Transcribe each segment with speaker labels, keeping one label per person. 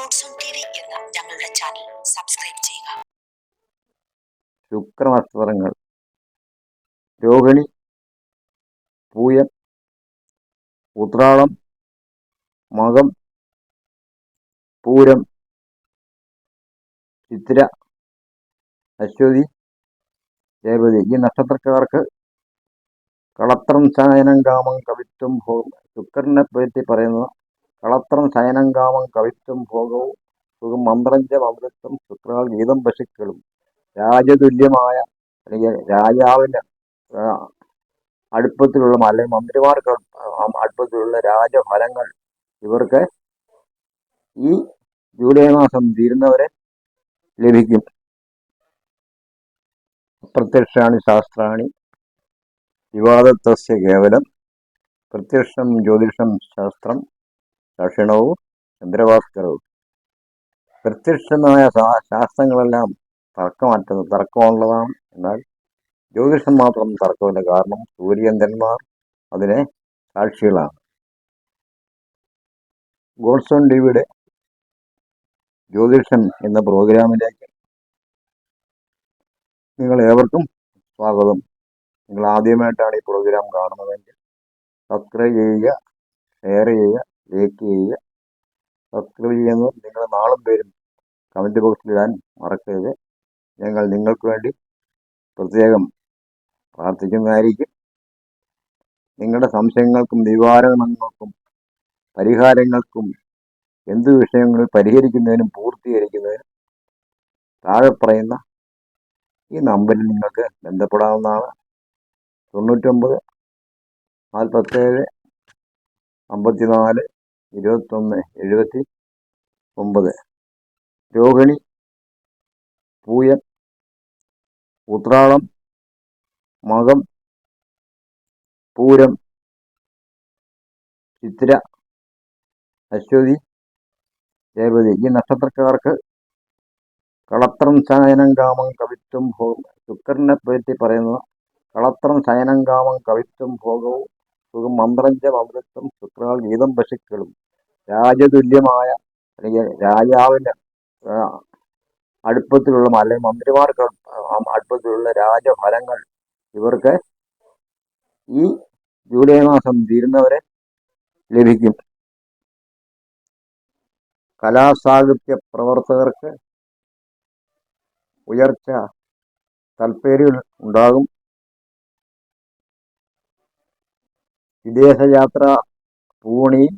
Speaker 1: എന്ന ഞങ്ങളുടെ channel subscribe ചെയ്യുക.
Speaker 2: ശുക്രനക്ഷത്രങ്ങൾ രോഹിണി പൂയം ഉത്രാളം മകം പൂരം ചിത്ര അശ്വതി രേവതി ഈ നക്ഷത്രക്കാർക്ക് കളത്രം ചായനം കാമം കവിത്വം ഭോഗം ശുക്രനെ പറ്റി പറയുന്നത് കളത്രം ശയനം കാമം കവിത്വം ഭോഗവും സുഖം മന്ത്രഞ്ച അമൃത്വം ശുക്രാൾ ഗീതം പശുക്കളും രാജതുല്യമായ അല്ലെങ്കിൽ രാജാവിന്റെ അടുപ്പത്തിലുള്ള അല്ലെങ്കിൽ മന്ത്രിമാർക്ക് അടുപ്പത്തിലുള്ള രാജഫലങ്ങൾ ഇവർക്ക് ഈ ജൂലൈ മാസം തീരുന്നവരെ ലഭിക്കും. പ്രത്യക്ഷാണി ശാസ്ത്രാണി വിവാദത്തസ്യ കേവലം. പ്രത്യക്ഷം ജ്യോതിഷം ശാസ്ത്രം ദക്ഷിണവും ചന്ദ്രഭാസ്കരവും. പ്രത്യക്ഷമായ ശാസ്ത്രങ്ങളെല്ലാം തർക്കമറ്റത് തർക്കമുള്ളതാണ്. എന്നാൽ ജ്യോതിഷം മാത്രം തർക്കമില്ല. കാരണം സൂര്യചന്ദ്രന്മാർ അതിനെ സാക്ഷികളാണ്. ഗോഡ്സോൺ ടിവിയുടെ ജ്യോതിഷം എന്ന പ്രോഗ്രാമിലേക്ക് നിങ്ങൾ ഏവർക്കും സ്വാഗതം. നിങ്ങൾ ആദ്യമായിട്ടാണ് ഈ പ്രോഗ്രാം കാണുന്നതെങ്കിൽ സബ്സ്ക്രൈബ് ചെയ്യുക ഷെയർ ചെയ്യുക ലൈക്ക് ചെയ്യുക സബ്സ്ക്രൈബ് ചെയ്യുന്നത് നിങ്ങൾ നാളും പേരും കമന്റ് ബോക്സിൽ ഇടാൻ മറക്കരുത്. ഞങ്ങൾ നിങ്ങൾക്ക് വേണ്ടി പ്രത്യേകം പ്രാർത്ഥിക്കുന്നതായിരിക്കും. നിങ്ങളുടെ സംശയങ്ങൾക്കും നിവാരണങ്ങൾക്കും പരിഹാരങ്ങൾക്കും എന്ത് വിഷയങ്ങൾ പരിഹരിക്കുന്നതിനും പൂർത്തീകരിക്കുന്നതിനും താഴെ പറയുന്ന ഈ നമ്പറിൽ നിങ്ങൾക്ക് ബന്ധപ്പെടാവുന്നതാണ്. തൊണ്ണൂറ്റൊമ്പത് നാൽപ്പത്തേഴ് അമ്പത്തിനാല് ഇരുപത്തൊന്ന് എഴുപത്തി ഒമ്പത്. രോഹിണി പൂയൻ ഉത്രാളം മകം പൂരം ചിത്ര അശ്വതി രേവതി. ഈ നക്ഷത്രക്കാർക്ക് കളത്രം ശയനം കാമം കവിത്വം ഭോഗം. ശുക്രനെ പറ്റി പറയുന്നത് കളത്രം ശയനം കാമം കവിത്വം ഭോഗവും സുഖം മന്ത്രഞ്ച അമൃത്വം ശുക്രാൾ ഗീതം പശുക്കളും. രാജതുല്യമായ അല്ലെങ്കിൽ രാജാവിന്റെ അടുപ്പത്തിലുള്ള അല്ലെങ്കിൽ മന്ത്രിമാർക്ക് അടുപ്പത്തിലുള്ള രാജഫലങ്ങൾ ഇവർക്ക് ഈ ജൂലൈ മാസം തീരുന്നവരെ ലഭിക്കും. കലാസാഹിത്യ പ്രവർത്തകർക്ക് ഉയർച്ച തൽപ്പേരുകൾ ഉണ്ടാകും. വിദേശയാത്ര പൂണിയും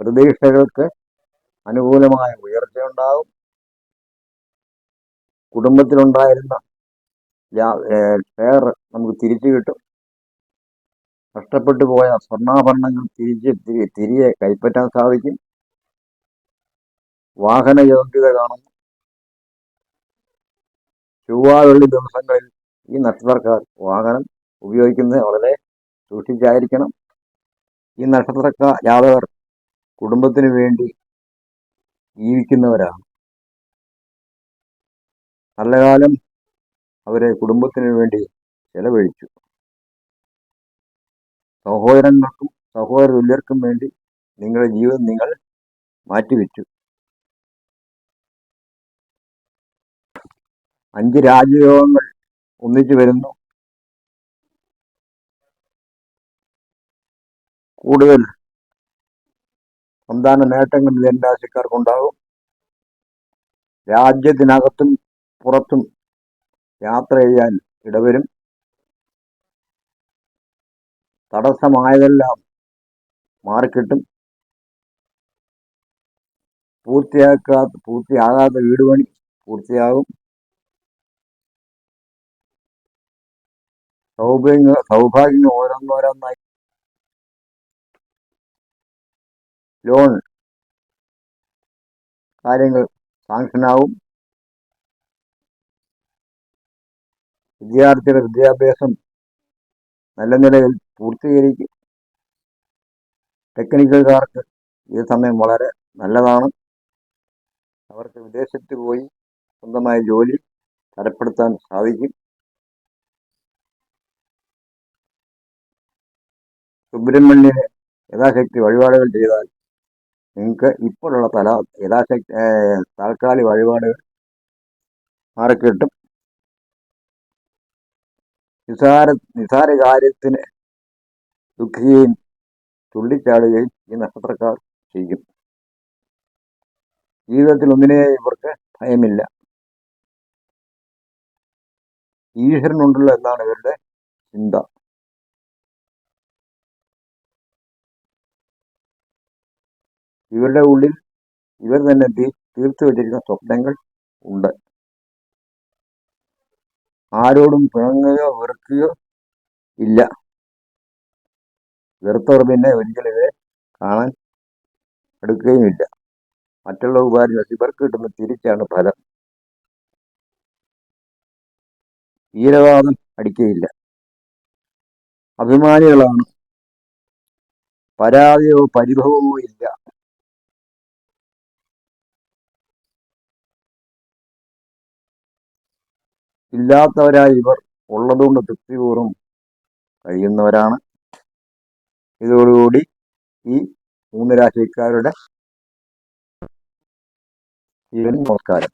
Speaker 2: പ്രതീക്ഷകൾക്ക് അനുകൂലമായ ഉയർച്ചയുണ്ടാകും. കുടുംബത്തിലുണ്ടായിരുന്ന ഷെയർ നമുക്ക് തിരിച്ചു കിട്ടും. നഷ്ടപ്പെട്ടു പോയ സ്വർണാഭരണങ്ങൾ തിരിച്ച് തിരി- തിരികെ കൈപ്പറ്റാൻ സാധിക്കും. വാഹന യോഗ്യത കാണുന്നു ചൊവ്വാവെള്ളി ദിവസങ്ങളിൽ ഈ നക്ഷത്രക്കാർ വാഹനം ഉപയോഗിക്കുന്നത് വളരെ സൂക്ഷിച്ചായിരിക്കണം. ഈ നക്ഷത്രക്കാർ ജാതകർ കുടുംബത്തിന് വേണ്ടി ജീവിക്കുന്നവരാണ്. നല്ല കാലം അവരെ കുടുംബത്തിന് വേണ്ടി ചെലവഴിച്ചു. സഹോദരങ്ങൾക്കും സഹോദര തുല്യർക്കും വേണ്ടി നിങ്ങളുടെ ജീവിതം നിങ്ങൾ മാറ്റിവെച്ചു. അഞ്ച് രാജയോഗങ്ങൾ ഒന്നിച്ചു വരുന്നു. കൂടുതൽ സന്താന നേട്ടങ്ങൾ ധനരാശിക്കാർക്കുണ്ടാകും രാജ്യത്തിനകത്തും പുറത്തും യാത്ര ചെയ്യാൻ ഇടവരും. തടസ്സമായതെല്ലാം മാറിക്കിട്ടും. പൂർത്തിയാക്കാത്ത പൂർത്തിയാകാത്ത വീട് പണി പൂർത്തിയാകും. സൗഭാഗ്യ സൗഭാഗ്യങ്ങൾ ഓരോന്നോരോന്നായി ലോൺ കാര്യങ്ങൾ സാങ്ഷനാവും വിദ്യാർത്ഥിയുടെ വിദ്യാഭ്യാസം നല്ല നിലയിൽ പൂർത്തീകരിക്കും. ടെക്നിക്കൽകാർക്ക് ഈ സമയം വളരെ നല്ലതാണ്. അവർക്ക് വിദേശത്ത് പോയി സ്വന്തമായ ജോലി തരപ്പെടുത്താൻ സാധിക്കും. സുബ്രഹ്മണ്യന് യഥാശക്തി വഴിപാടുകൾ ചെയ്താൽ നിങ്ങൾക്ക് ഇപ്പോഴുള്ള തല യഥാശക്തി താൽക്കാലിക വഴിപാടുകൾ മാറിക്കിട്ടും നിസാര നിസാര കാര്യത്തിന് ദുഃഖിക്കുകയും തുള്ളിച്ചാടുകയും ഈ നക്ഷത്രക്കാർ ചെയ്യും. ജീവിതത്തിൽ ഒന്നിനെ ഇവർക്ക് ഭയമില്ല. ഈശ്വരനുണ്ടല്ലോ എന്നാണ് ഇവരുടെ ചിന്ത. ഇവരുടെ ഉള്ളിൽ ഇവർ തന്നെ തീർത്തു വെച്ചിരിക്കുന്ന സ്വപ്നങ്ങൾ ഉണ്ട്. ആരോടും പിണങ്ങുകയോ വെറുക്കുകയോ ഇല്ല. വെറുത്തവർ പിന്നെ ഒരിക്കലും ഇവരെ കാണാൻ എടുക്കുകയുമില്ല. മറ്റുള്ള ഉപകാരം ഇവർക്ക് കിട്ടുന്ന തിരിച്ചാണ് ഫലം. ഈരവാദം അടിക്കുകയില്ല. അഭിമാനികളാണ്. പരാതിയോ പരിഭവമോ ഇല്ല. ഇല്ലാത്തവരായി ഇവർ ഉള്ളതുകൊണ്ട് തൃപ്തിപൂർവം കഴിയുന്നവരാണ്. ഇതോടുകൂടി ഈ മൂന്ന് രാശിക്കാരുടെ ജീവൻ നമസ്കാരം.